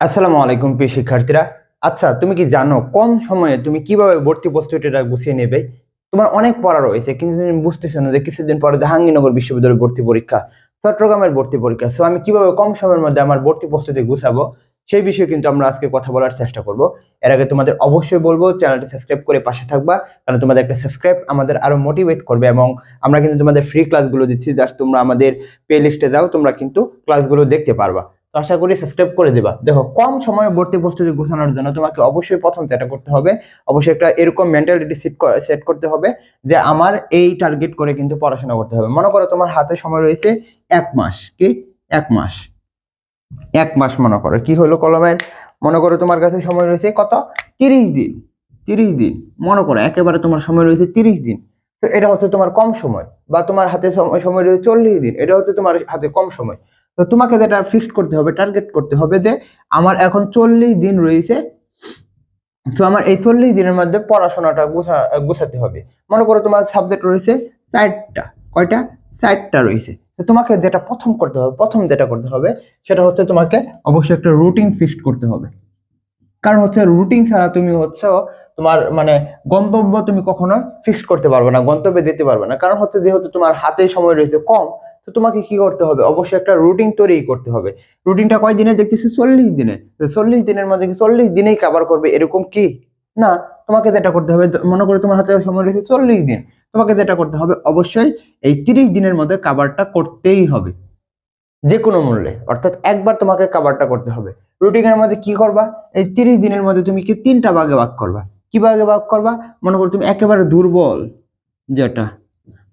আসসালামু আলাইকুম প্রিয় শিক্ষার্থীরা। আচ্ছা তুমি কি জানো কম সময়ে তুমি কীভাবে ভর্তি প্রস্তুতিটা গুছিয়ে নেবে? তোমার অনেক পড়া রয়েছে, কিন্তু তুমি বুঝতেছো না যে কিছুদিন পরে জাহাঙ্গীরনগর বিশ্ববিদ্যালয়ের ভর্তি পরীক্ষা, চট্টগ্রামের ভর্তি পরীক্ষা। সো আমি কীভাবে কম সময়ের মধ্যে আমার ভর্তি প্রস্তুতি গুছাবো, সেই বিষয়ে কিন্তু আমরা আজকে কথা বলার চেষ্টা করব। এর আগে তোমাদের অবশ্যই বলব, চ্যানেলটি সাবস্ক্রাইব করে পাশে থাকবা, কারণ তোমাদের একটা সাবস্ক্রাইব আমাদের আরও মোটিভেট করবে এবং আমরা কিন্তু তোমাদের ফ্রি ক্লাসগুলো দিচ্ছি জাস্ট তোমরা আমাদের প্লে লিস্টে যাও, তোমরা কিন্তু ক্লাসগুলো দেখতে পারবা। তো আশা করি সাবস্ক্রাইব করে দিবা। দেখো, কম সময়ে ভর্তি প্রস্তুতি গোছানোর জন্য তোমাকে অবশ্যই প্রথম যেটা করতে হবে। অবশ্যই একটা এরকম মেন্টালিটি সেট সেট করতে হবে যে আমার এই টার্গেট করে কিন্তু পড়াশোনা করতে হবে। মনে করো তোমার হাতে সময় রয়েছে এক মাস, কি? এক মাস। এক মাস মনে করো। কি হলো কলমের? মনে করো তোমার কাছে সময় রয়েছে কত? তিরিশ দিন। তিরিশ দিন। মনে করো একেবারে তোমার সময় রয়েছে তিরিশ দিন। তো এটা হচ্ছে তোমার কম সময়। বা তোমার হাতে সময় সময় রয়েছে চল্লিশ দিন। এটা হচ্ছে তোমার হাতে কম সময়। তো তোমাকে যেটা ফিক্সড করতে হবে টার্গেট করতে হবে যে আমার এখন চল্লিশ দিন রয়েছে, তো আমার এই চল্লিশ দিনের মধ্যে পড়াশোনাটা গুছা, গুছাতে হবে। মনে করো তোমার সাবজেক্ট রয়েছে চারটা, কয়টা? চারটা রয়েছে। তো তোমাকে যেটা প্রথম করতে হবে, প্রথম যেটা করতে হবে, সেটা হচ্ছে তোমাকে অবশ্যই একটা রুটিন ফিক্সড করতে হবে। কারণ হচ্ছে রুটিন ছাড়া তুমি হচ্ছে, তোমার মানে গন্তব্য তুমি কখনো ফিক্সড করতে পারবে না, গন্তব্যে যেতে পারবে না। কারণ হচ্ছে যেহেতু তোমার হাতে সময় রয়েছে কম তো তোমাকে কি করতে হবে? অবশ্যই একটা রুটিন তৈরি করতে হবে। রুটিনটা কয় দিনে? দেখতেছি চল্লিশ দিনে। চল্লিশ দিনের মধ্যে চল্লিশ দিনেই কাভার করবে? এরকম কি? না, তোমাকে যেটা করতে হবে, মনে করো তোমার হাতে সময় রয়েছে চল্লিশ দিন। তোমাকে যেটা করতে হবে, অবশ্যই এই তিরিশ দিনের মধ্যে কাভারটা করতেই হবে। যে কোনো মূল্যে। অর্থাৎ একবার তোমাকে কাভারটা করতে হবে। রুটিনের মধ্যে কি করবা? এই তিরিশ দিনের মধ্যে তুমি কি তিনটা ভাগে ভাগ করবা? কি ভাগে ভাগ করবা? মনে করো তুমি একেবারে দুর্বল যেটা।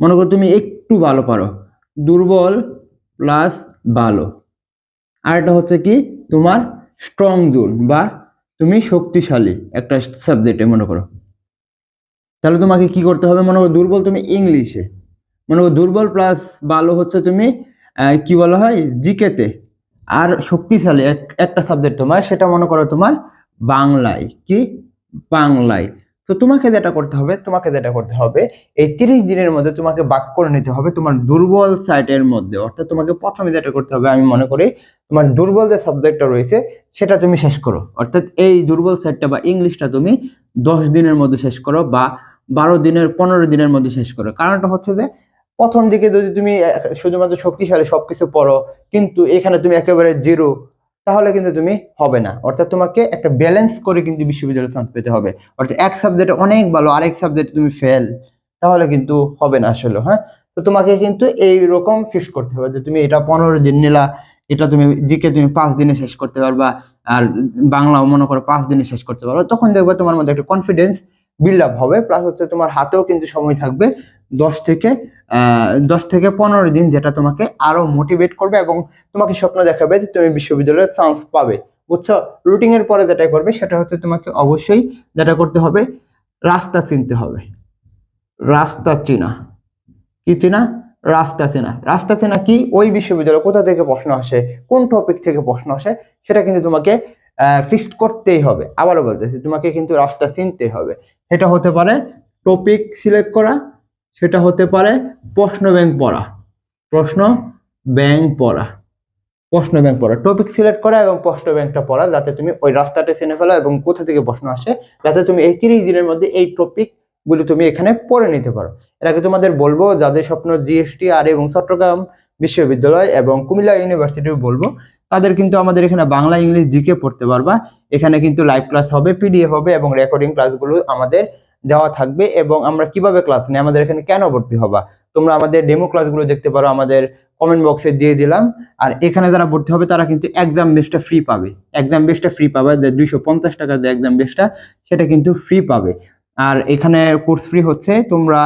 মনে করো তুমি একটু ভালো পারো। দুর্বল প্লাস ভালো। আর এটা হচ্ছে কি? তোমার স্ট্রং জোন বা তুমি শক্তিশালী একটা সাবজেক্টে মনে করো। তাহলে তোমাকে কি করতে হবে? মনে করো দুর্বল তুমি ইংলিশে মনে করো দুর্বল প্লাস ভালো হচ্ছে তুমি কি বলা হয়? জিকেতে আর শক্তিশালী এক- একটা সাবজেক্ট তোমার, সেটা মনে করো তোমার বাংলায়। কি? বাংলায়। তো তোমাকে যেটা করতে হবে, তোমাকে যেটা করতে হবে, এই তিরিশ দিনের মধ্যে তোমাকে বাক করে নিতে হবে তোমার দুর্বল সাইটের মধ্যে। অর্থাৎ তোমাকে প্রথমে যেটা করতে হবে, আমি মনে করি তোমার দুর্বল যে সাবজেক্টটা রয়েছে, সেটা তুমি শেষ করো। অর্থাৎ এই দুর্বল সাইটটা বা ইংলিশটা তুমি দশ দিনের মধ্যে শেষ করো বা বারো দিনের, পনেরো দিনের মধ্যে শেষ করো। কারণটা হচ্ছে যে, প্রথম দিকে যদি তুমি, শুধুমাত্র শক্তিশালী সবকিছু পড়ো, কিন্তু এখানে তুমি একেবারে জিরো তাহলে কিন্তু তুমি হবে না। অর্থাৎ তোমাকে একটা ব্যালেন্স করে কিন্তু বিশ্ববিদ্যালয়ে চান্স পেতে হবে। অর্থাৎ এক সাবজেক্টে অনেক ভালো, আরেক সাবজেক্টে তুমি ফেল তাহলে কিন্তু হবে না আসলে হ্যাঁ? তো তোমাকে কিন্তু এই রকম ফিক্স করতে হবে যে তুমি এটা পনেরো দিন নিলা, এটা তুমি জিকে তুমি পাঁচ দিনে শেষ করতে পারবা, আর বাংলাও মনে করো পাঁচ দিনে শেষ করতে পারবা। তখন দেখবে তোমার মধ্যে একটা কনফিডেন্স বিল্ড আপ হবে প্লাস হচ্ছে তোমার হাতেও কিন্তু সময় থাকবে দশ থেকে দশ থেকে পনেরো দিন যেটা তোমাকে আরও মোটিভেট করবে এবং তোমাকে স্বপ্ন দেখাবে যে তুমি বিশ্ববিদ্যালয়ের চান্স পাবে। বুঝছ? রুটিং এর পরে যেটা করবে সেটা হচ্ছে তোমাকে অবশ্যই যেটা করতে হবে, রাস্তা চিনতে হবে। রাস্তা চেনা। কি চেনা? রাস্তা চেনা। রাস্তা চেনা কি? ওই বিশ্ববিদ্যালয় কোথা থেকে প্রশ্ন আসে? কোন টপিক থেকে প্রশ্ন আসে? সেটা কিন্তু তোমাকে ফিক্সড করতেই হবে। আবারও বলতেছি, তোমাকে কিন্তু রাস্তা চিনতে হবে। সেটা হতে পারে টপিক সিলেক্ট করা সেটা হতে পারে প্রশ্ন ব্যাংক পড়া। প্রশ্ন ব্যাংক পড়া। প্রশ্ন ব্যাংক পড়া। টপিক সিলেক্ট করা এবং প্রশ্ন ব্যাংকটা পড়া যাতে তুমি ওই রাস্তাটা চিনে ফেলো এবং কোথা থেকে প্রশ্ন আসে, যাতে তুমি এই তিরিশ দিনের মধ্যে এই টপিক গুলি তুমি এখানে পড়ে নিতে পারো। এর আগে তোমাদের বলব, যাদের স্বপ্ন জিএসটি আর এবং চট্টগ্রাম বিশ্ববিদ্যালয় এবং কুমিল্লা ইউনিভার্সিটিও বলব, তাদের কিন্তু আমাদের এখানে বাংলা, ইংলিশ জিকে পড়তে পারবা। এখানে কিন্তু লাইভ ক্লাস হবে পিডিএফ হবে এবং রেকর্ডিং ক্লাসগুলো আমাদের দেওয়া থাকবে এবং আমরা কীভাবে ক্লাস নিই? আমাদের এখানে কেন ভর্তি হবা? তোমরা আমাদের ডেমো ক্লাসগুলো দেখতে পারো, আমাদের কমেন্ট বক্সে দিয়ে দিলাম। আর এখানে যারা ভর্তি হবে, তারা কিন্তু এক্সাম বেস্টটা ফ্রি পাবে। এক্সাম বেস্টটা ফ্রি পাবে দুইশো পঞ্চাশ টাকার যে এক্সাম বেসটা সেটা কিন্তু ফ্রি পাবে। আর এখানে কোর্স ফ্রি হচ্ছে, তোমরা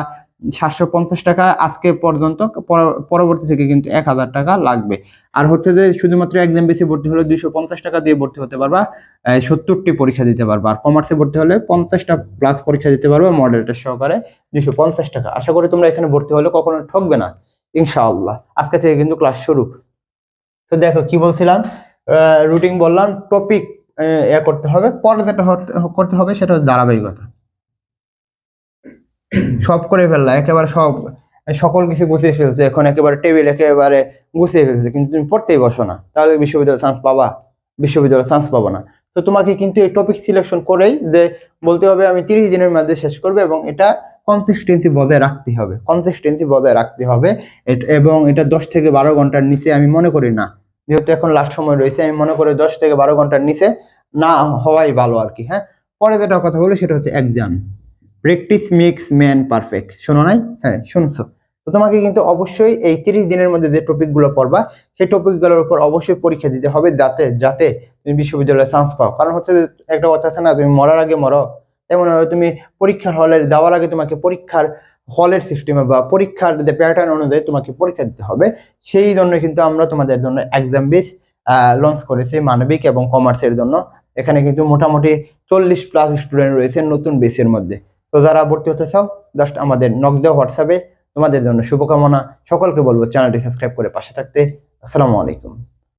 সাতশো পঞ্চাশ টাকা আজকে পর্যন্ত, পর- পরবর্তী থেকে কিন্তু এক হাজার টাকা লাগবে। আর হচ্ছে যে শুধুমাত্র এক্সাম বেশি ভর্তি হলে দুইশো পঞ্চাশ টাকা দিয়ে ভর্তি হতে পারবা সত্তরটি পরীক্ষা দিতে পারবা। আর কমার্সে ভর্তি হলে পঞ্চাশটা প্লাস পরীক্ষা দিতে পারবা মডেল টেস্ট সহকারে দুইশো পঞ্চাশ টাকা। আশা করি তোমরা এখানে ভর্তি হলে কখনো ঠকবে না, ইনশাআল্লাহ। আজকে থেকে কিন্তু ক্লাস শুরু। তো দেখো কি বলছিলাম? রুটিন বললাম টপিক এ করতে হবে, পরে যেটা করতে হবে সেটা হচ্ছে ধারাবাহিকতা। সব করে ফেললা, একেবারে সব, সকল কিছু গুছিয়ে ফেলছে, এখন একেবারে টেবিল একেবারে গুছিয়ে ফেলছে, কিন্তু তুমি পড়তেই বসো না। তাহলে বিশ্ববিদ্যালয়ে চান্স পাবা, বিশ্ববিদ্যালয়ে চান্স পাবো না। তো তোমাকে কিন্তু এই টপিক সিলেকশন করেই যে বলতে হবে, আমি তিরিশ দিনের মধ্যে শেষ করবে এবং এটা কনসিস্টেন্সি বজায় রাখতে হবে কনসিস্টেন্সি বজায় রাখতে হবে। এবং এটা দশ থেকে বারো ঘণ্টার নিচে আমি মনে করি না। যেহেতু এখন লাস্ট সময় রয়েছে, আমি মনে করি দশ থেকে বারো ঘণ্টার নিচে না হওয়াই ভালো আর কি হ্যাঁ? পরে যেটা কথা বলি, সেটা হচ্ছে exam practice makes man perfect শোনো নাই? হ্যাঁ শুনছো। তো তোমাকে কিন্তু অবশ্যই এই তিরিশ দিনের মধ্যে যে টপিকগুলো পড়বা, সেই টপিকগুলোর উপর অবশ্যই পরীক্ষা দিতে হবে যাতে যাতে তুমি বিশ্ববিদ্যালয়ে চান্স পাও। কারণ হচ্ছে একটা কথা আছে না, তুমি মরার আগে মরো। তেমন তুমি পরীক্ষার হলের যাওয়ার আগে তোমাকে পরীক্ষার হলের সিস্টেমে বা পরীক্ষার যে প্যাটার্ন অনুযায়ী তোমাকে পরীক্ষা দিতে হবে। সেই জন্য কিন্তু আমরা তোমাদের জন্য এক্সাম বেস লঞ্চ করেছি মানবিক এবং কমার্সের জন্য। এখানে কিন্তু মোটামুটি চল্লিশ প্লাস স্টুডেন্ট রয়েছে নতুন বেসের মধ্যে। তো যারা ভর্তি হতে চাও জাস্ট আমাদের নক দেওয়া হোয়াটসঅ্যাপে তোমাদের জন্য শুভকামনা। সকলকে বলব চ্যানেলটি সাবস্ক্রাইব করে পাশে থাকতে। আসসালামু আলাইকুম।